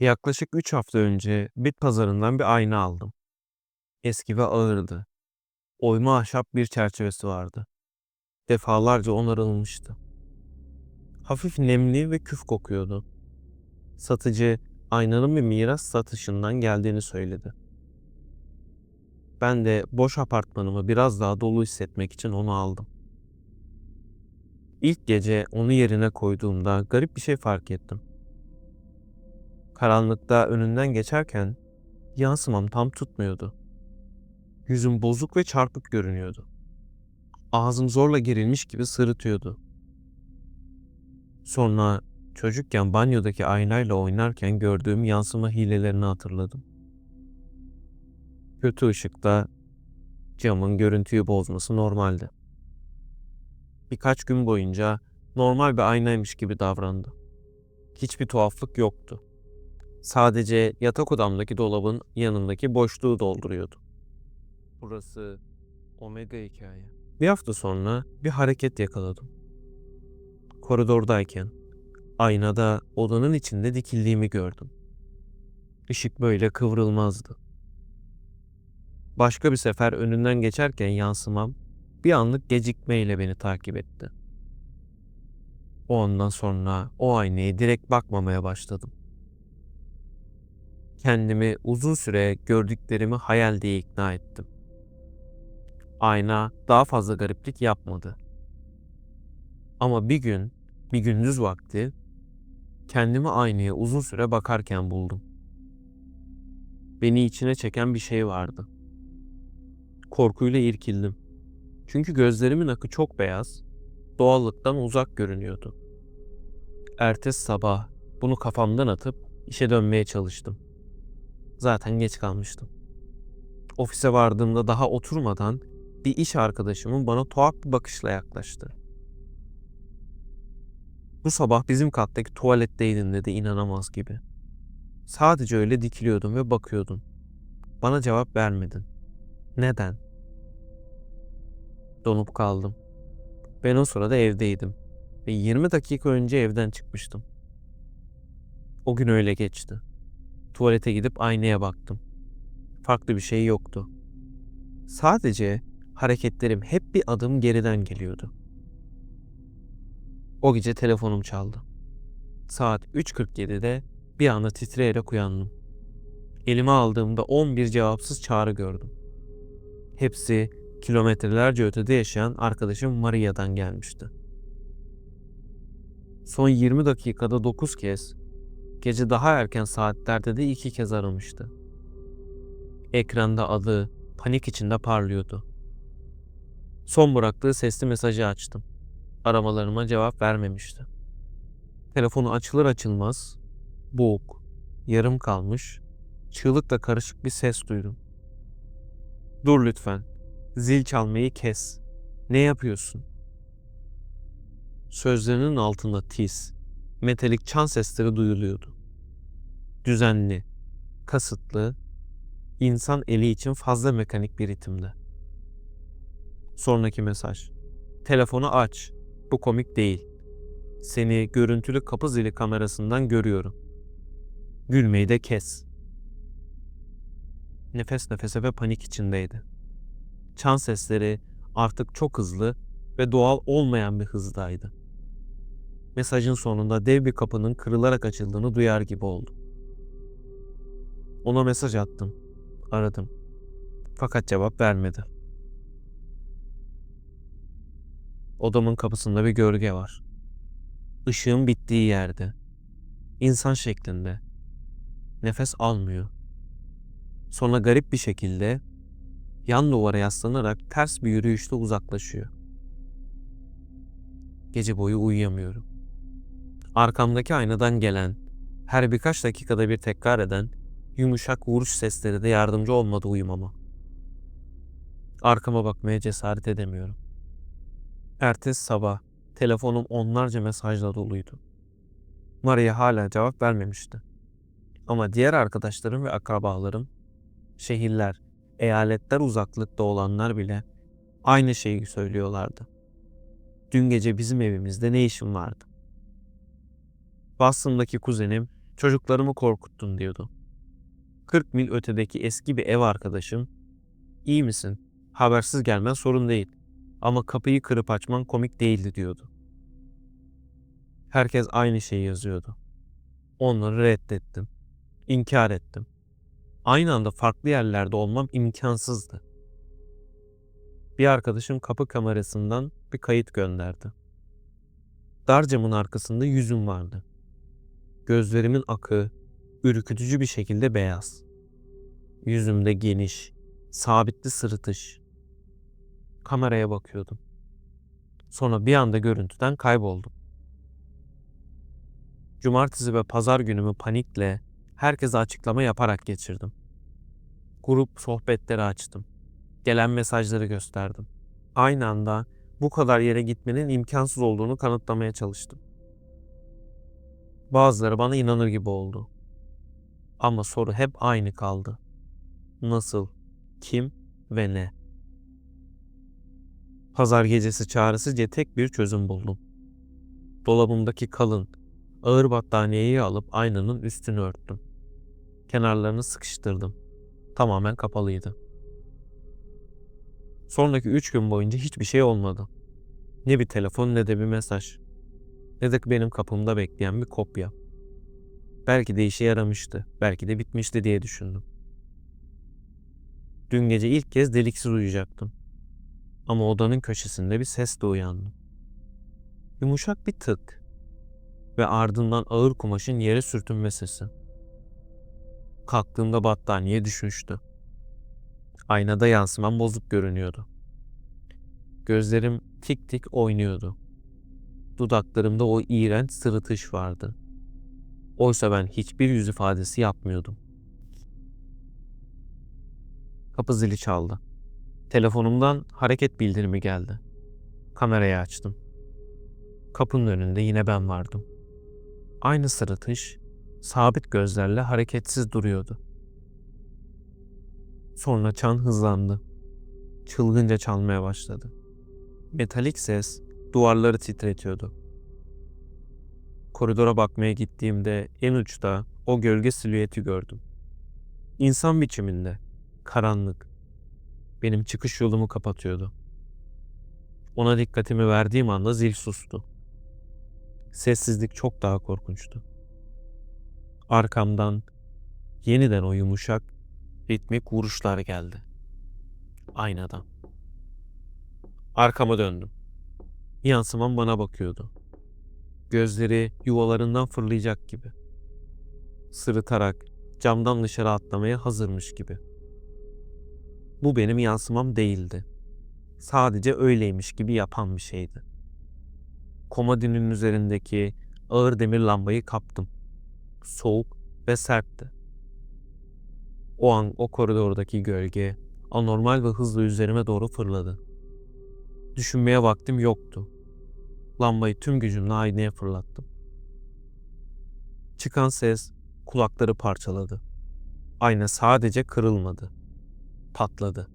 Yaklaşık 3 hafta önce bit pazarından bir ayna aldım. Eski ve ağırdı. Oyma ahşap bir çerçevesi vardı. Defalarca onarılmıştı. Hafif nemli ve küf kokuyordu. Satıcı aynanın bir miras satışından geldiğini söyledi. Ben de boş apartmanımı biraz daha dolu hissetmek için onu aldım. İlk gece onu yerine koyduğumda garip bir şey fark ettim. Karanlıkta önünden geçerken yansımam tam tutmuyordu. Yüzüm bozuk ve çarpık görünüyordu. Ağzım zorla gerilmiş gibi sırıtıyordu. Sonra çocukken banyodaki aynayla oynarken gördüğüm yansıma hilelerini hatırladım. Kötü ışıkta camın görüntüyü bozması normaldi. Birkaç gün boyunca normal bir aynaymış gibi davrandı. Hiçbir tuhaflık yoktu. Sadece yatak odamdaki dolabın yanındaki boşluğu dolduruyordu. Burası omega hikaye. Bir hafta sonra bir hareket yakaladım. Koridordayken aynada odanın içinde dikildiğimi gördüm. Işık böyle kıvrılmazdı. Başka bir sefer önünden geçerken yansımam bir anlık gecikmeyle beni takip etti. O andan sonra o aynaya direkt bakmamaya başladım. Kendimi uzun süre gördüklerimi hayal diye ikna ettim. Ayna daha fazla gariplik yapmadı. Ama bir gün, bir gündüz vakti kendimi aynaya uzun süre bakarken buldum. Beni içine çeken bir şey vardı. Korkuyla irkildim. Çünkü gözlerimin akı çok beyaz, doğallıktan uzak görünüyordu. Ertesi sabah bunu kafamdan atıp işe dönmeye çalıştım. Zaten geç kalmıştım. Ofise vardığımda daha oturmadan bir iş arkadaşımın bana tuhaf bir bakışla yaklaştı. Bu sabah bizim kattaki tuvaletteydin dedi inanamaz gibi. Sadece öyle dikiliyordum ve bakıyordun. Bana cevap vermedin. Neden? Donup kaldım. Ben o sırada evdeydim ve 20 dakika önce evden çıkmıştım. O gün öyle geçti. Tuvalete gidip aynaya baktım. Farklı bir şey yoktu. Sadece hareketlerim hep bir adım geriden geliyordu. O gece telefonum çaldı. Saat 3.47'de bir anda titreyerek uyandım. Elime aldığımda 11 cevapsız çağrı gördüm. Hepsi kilometrelerce ötede yaşayan arkadaşım Maria'dan gelmişti. Son 20 dakikada 9 kez, gece daha erken saatlerde de 2 kez aramıştı. Ekranda adı panik içinde parlıyordu. Son bıraktığı sesli mesajı açtım. Aramalarıma cevap vermemişti. Telefonu açılır açılmaz boğuk, yarım kalmış, çığlıkla karışık bir ses duydum. Dur lütfen. Zil çalmayı kes. Ne yapıyorsun? Sözlerinin altında tiz, metalik çan sesleri duyuluyordu. Düzenli, kasıtlı, insan eli için fazla mekanik bir ritimde. Sonraki mesaj. Telefonu aç. Bu komik değil. Seni görüntülü kapı zili kamerasından görüyorum. Gülmeyi de kes. Nefes nefese ve panik içindeydi. Çan sesleri artık çok hızlı ve doğal olmayan bir hızdaydı. Mesajın sonunda dev bir kapının kırılarak açıldığını duyar gibi oldum. Ona mesaj attım. Aradım. Fakat cevap vermedi. Odamın kapısında bir gölge var. Işığın bittiği yerde. İnsan şeklinde. Nefes almıyor. Sonra garip bir şekilde yan duvara yaslanarak ters bir yürüyüşle uzaklaşıyor. Gece boyu uyuyamıyorum. Arkamdaki aynadan gelen, her birkaç dakikada bir tekrar eden yumuşak vuruş sesleri de yardımcı olmadı uyumama. Arkama bakmaya cesaret edemiyorum. Ertesi sabah telefonum onlarca mesajla doluydu. Maria hala cevap vermemişti. Ama diğer arkadaşlarım ve akrabalarım, şehirler, eyaletler uzaklıkta olanlar bile aynı şeyi söylüyorlardı. Dün gece bizim evimizde ne işin vardı? Boston'daki kuzenim Çocuklarımı korkuttun diyordu. 40 mil ötedeki eski bir ev arkadaşım, iyi misin? Habersiz gelmen sorun değil. Ama kapıyı kırıp açman komik değildi diyordu. Herkes aynı şeyi yazıyordu. Onları reddettim. İnkar ettim. Aynı anda farklı yerlerde olmam imkansızdı. Bir arkadaşım kapı kamerasından bir kayıt gönderdi. Dar camın arkasında yüzüm vardı. Gözlerimin akı ürkütücü bir şekilde beyaz. Yüzümde geniş, sabitli sırıtış. Kameraya bakıyordum. Sonra bir anda görüntüden kayboldum. Cumartesi ve pazar günümü panikle herkese açıklama yaparak geçirdim. Grup sohbetleri açtım. Gelen mesajları gösterdim. Aynı anda bu kadar yere gitmenin imkansız olduğunu kanıtlamaya çalıştım. Bazıları bana inanır gibi oldu. Ama soru hep aynı kaldı. Nasıl, kim ve ne? Pazar gecesi çaresizce tek bir çözüm buldum. Dolabımdaki kalın, ağır battaniyeyi alıp aynanın üstünü örttüm. Kenarlarını sıkıştırdım. Tamamen kapalıydı. Sonraki üç gün boyunca hiçbir şey olmadı. Ne bir telefon ne de bir mesaj. Ne de benim kapımda bekleyen bir kopya. Belki de işe yaramıştı, belki de bitmişti diye düşündüm. Dün gece ilk kez deliksiz uyuyacaktım. Ama odanın köşesinde bir sesle uyandım. Yumuşak bir tık ve ardından ağır kumaşın yere sürtünme sesi. Kalktığımda battaniye düşmüştü. Aynada yansımam bozuk görünüyordu. Gözlerim tik tik oynuyordu. Dudaklarımda o iğrenç sırıtış vardı. Oysa ben hiçbir yüz ifadesi yapmıyordum. Kapı zili çaldı. Telefonumdan hareket bildirimi geldi. Kamerayı açtım. Kapının önünde yine ben vardım. Aynı sırıtış, sabit gözlerle hareketsiz duruyordu. Sonra çan hızlandı. Çılgınca çalmaya başladı. Metalik ses duvarları titretiyordu. Koridora bakmaya gittiğimde en uçta o gölge silüeti gördüm. İnsan biçiminde, karanlık. Benim çıkış yolumu kapatıyordu. Ona dikkatimi verdiğim anda zil sustu. Sessizlik çok daha korkunçtu. Arkamdan yeniden o yumuşak, ritmik vuruşlar geldi. Aynadan. Arkama döndüm. Yansımam bana bakıyordu. Gözleri yuvalarından fırlayacak gibi. Sırıtarak camdan dışarı atlamaya hazırmış gibi. Bu benim yansımam değildi. Sadece öyleymiş gibi yapan bir şeydi. Komodinin üzerindeki ağır demir lambayı kaptım. Soğuk ve sertti. O an o koridordaki gölge anormal ve hızlı üzerime doğru fırladı. Düşünmeye vaktim yoktu. Lambayı tüm gücümle aynaya fırlattım. Çıkan ses kulakları parçaladı. Ayna sadece kırılmadı. Patladı.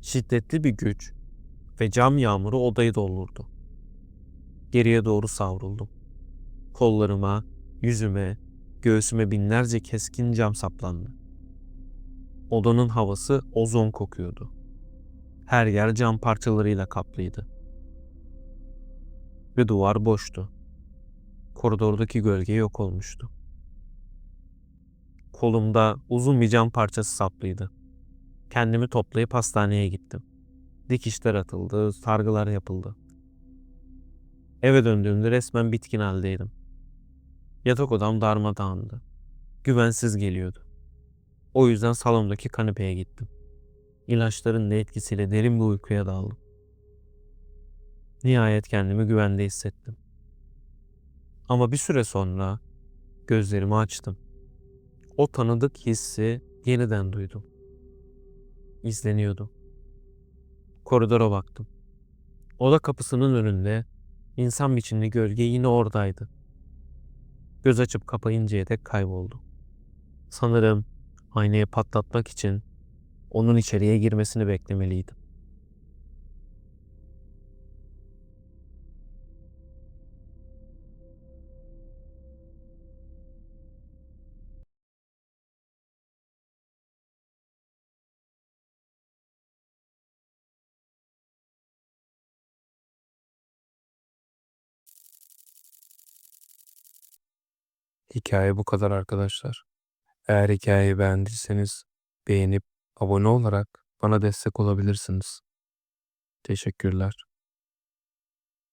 Şiddetli bir güç ve cam yağmuru odayı doldurdu. Geriye doğru savruldum. Kollarıma, yüzüme, göğsüme binlerce keskin cam saplandı. Odanın havası ozon kokuyordu. Her yer cam parçalarıyla kaplıydı. Ve duvar boştu. Koridordaki gölge yok olmuştu. Kolumda uzun bir cam parçası saplıydı. Kendimi toplayıp hastaneye gittim. Dikişler atıldı, sargılar yapıldı. Eve döndüğümde resmen bitkin haldeydim. Yatak odam darmadağındı. Güvensiz geliyordu. O yüzden salondaki kanepeye gittim. İlaçların da etkisiyle derin bir uykuya daldım. Nihayet kendimi güvende hissettim. Ama bir süre sonra gözlerimi açtım. O tanıdık hissi yeniden duydum. İzleniyordum. Koridora baktım. Oda kapısının önünde insan biçimli gölge yine oradaydı. Göz açıp kapayıncaya dek kayboldu. Sanırım aynayı patlatmak için onun içeriye girmesini beklemeliydim. Hikaye bu kadar arkadaşlar. Eğer hikayeyi beğendiyseniz beğenip abone olarak bana destek olabilirsiniz. Teşekkürler.